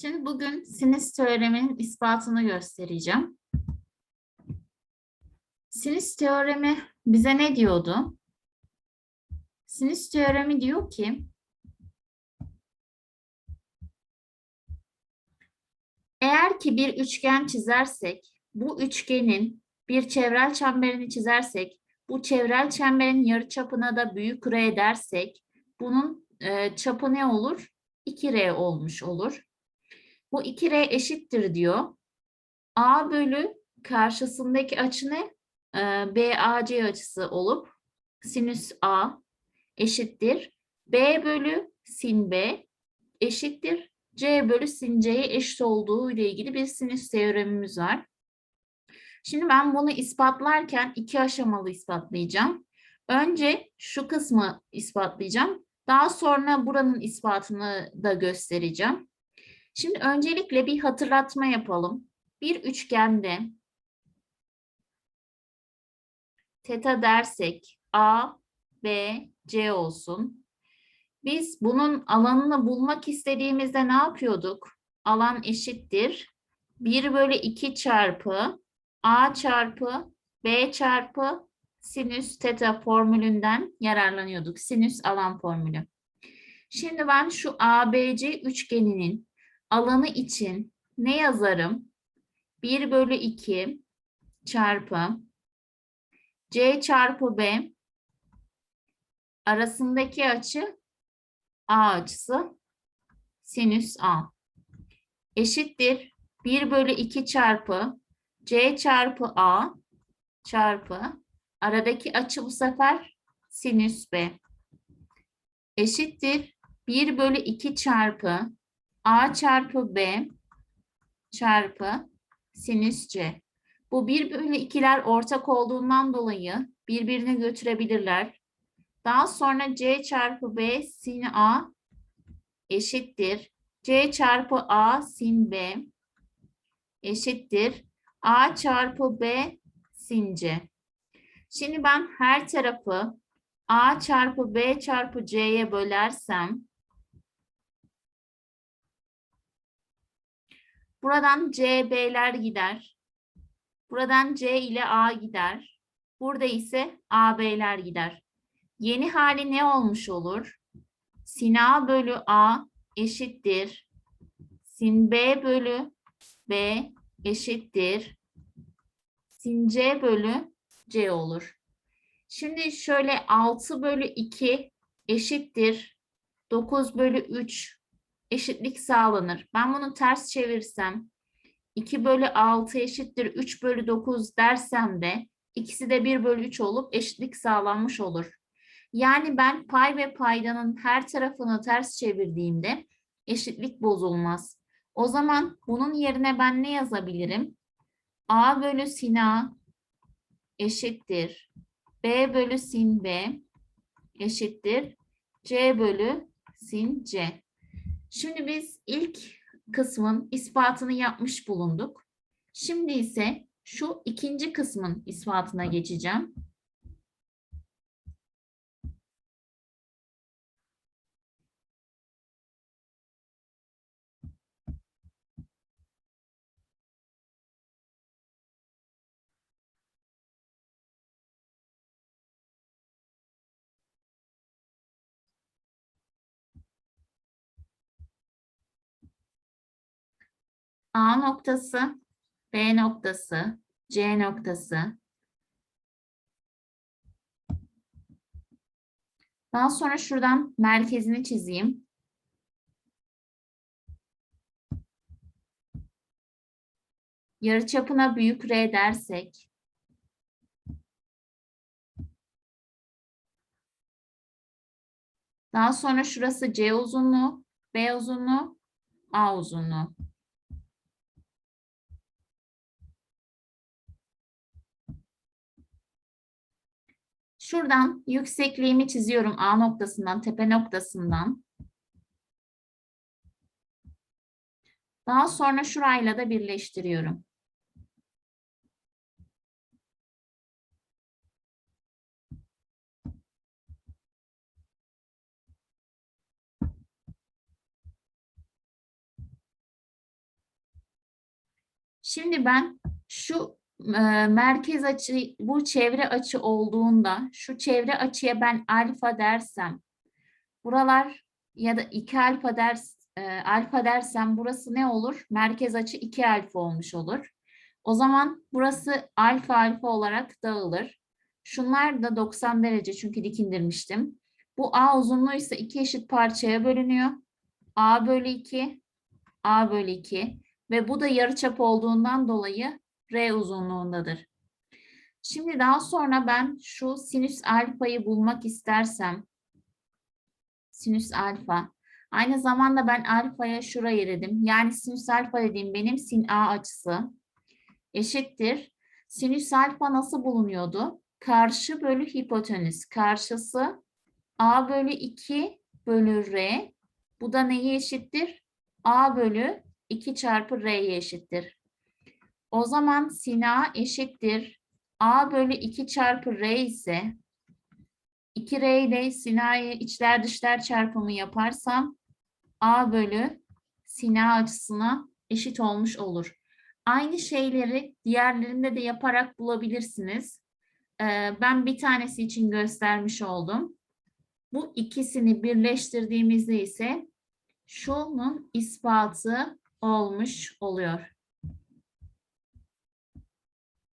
Şimdi bugün sinüs teoreminin ispatını göstereceğim. Sinüs teoremi bize ne diyordu? Sinüs teoremi diyor ki eğer ki bir üçgen çizersek bu üçgenin bir çevrel çemberini çizersek bu çevrel çemberin yarıçapına da büyük R edersek bunun e, çapı ne olur? 2R olmuş olur. Bu 2R eşittir diyor. A bölü karşısındaki açı ne? Ee, BAC açısı olup sinüs A eşittir. B bölü sin B eşittir. C bölü sin C'ye eşit olduğu ile ilgili bir sinüs teoremimiz var. Şimdi ben bunu ispatlarken iki aşamalı ispatlayacağım. Önce şu kısmı ispatlayacağım. Daha sonra buranın ispatını da göstereceğim. Şimdi öncelikle bir hatırlatma yapalım. Bir üçgende teta dersek A, B, C olsun. Biz bunun alanını bulmak istediğimizde ne yapıyorduk? Alan eşittir. 1 bölü 2 çarpı A çarpı B çarpı sinüs teta formülünden yararlanıyorduk. Sinüs alan formülü. Şimdi ben şu ABC üçgeninin alanı için ne yazarım? 1 bölü 2 çarpı C çarpı B arasındaki açı A açısı sinüs A. Eşittir. 1 bölü 2 çarpı C çarpı A çarpı aradaki açı bu sefer sinüs B. Eşittir. 1 bölü 2 çarpı A çarpı B çarpı sinüs C. Bu 1 bölü 2'ler ortak olduğundan dolayı birbirini götürebilirler. Daha sonra C çarpı B sin A eşittir. C çarpı A sin B eşittir. A çarpı B sin C. Şimdi ben her tarafı A çarpı B çarpı C'ye bölersem Buradan CB'ler gider. Buradan C ile A gider. Burada ise AB'ler gider. Yeni hali ne olmuş olur? Sin A bölü A eşittir. Sin B bölü B eşittir. Sin C bölü C olur. Şimdi şöyle 6 bölü 2 eşittir. 9 bölü 3 eşitlik sağlanır. Ben bunu ters çevirsem 2 bölü 6 eşittir 3 bölü 9 dersem de ikisi de 1 bölü 3 olup eşitlik sağlanmış olur. Yani ben pay ve paydanın her tarafını ters çevirdiğimde eşitlik bozulmaz. O zaman bunun yerine ben ne yazabilirim? A bölü sin A eşittir. B bölü sin B eşittir. C bölü sin C. Şimdi biz ilk kısmın ispatını yapmış bulunduk. Şimdi ise şu ikinci kısmın ispatına geçeceğim. A noktası, B noktası, C noktası. Daha sonra şuradan merkezini çizeyim. Yarıçapına büyük R dersek. Daha sonra şurası C uzunluğu, B uzunluğu, A uzunluğu. Şuradan yüksekliğimi çiziyorum A noktasından, tepe noktasından. Daha sonra şurayla da birleştiriyorum. Şimdi ben şu merkez açı, bu çevre açı olduğunda şu çevre açıya ben alfa dersem buralar ya da 2 alfa ders alfa dersem burası ne olur? Merkez açı 2 alfa olmuş olur. O zaman burası alfa alfa olarak dağılır. Şunlar da 90 derece çünkü dik indirmiştim. Bu A uzunluğu ise iki eşit parçaya bölünüyor. A bölü 2, A bölü 2 ve bu da yarıçap olduğundan dolayı R uzunluğundadır. Şimdi daha sonra ben şu sinüs alfayı bulmak istersem sinüs alfa. Aynı zamanda ben alfaya şurayı dedim. Yani sinüs alfa dediğim benim sin A açısı eşittir. Sinüs alfa nasıl bulunuyordu? Karşı bölü hipotenüs. Karşısı A bölü 2 bölü R. Bu da neye eşittir? A bölü 2 çarpı R'ye eşittir. O zaman sin A eşittir. A bölü 2 çarpı R ise 2R ile sin A'yı içler dışlar çarpımı yaparsam A bölü sin A açısına eşit olmuş olur. Aynı şeyleri diğerlerinde de yaparak bulabilirsiniz. Ee, ben bir tanesi için göstermiş oldum. Bu ikisini birleştirdiğimizde ise şunun ispatı olmuş oluyor.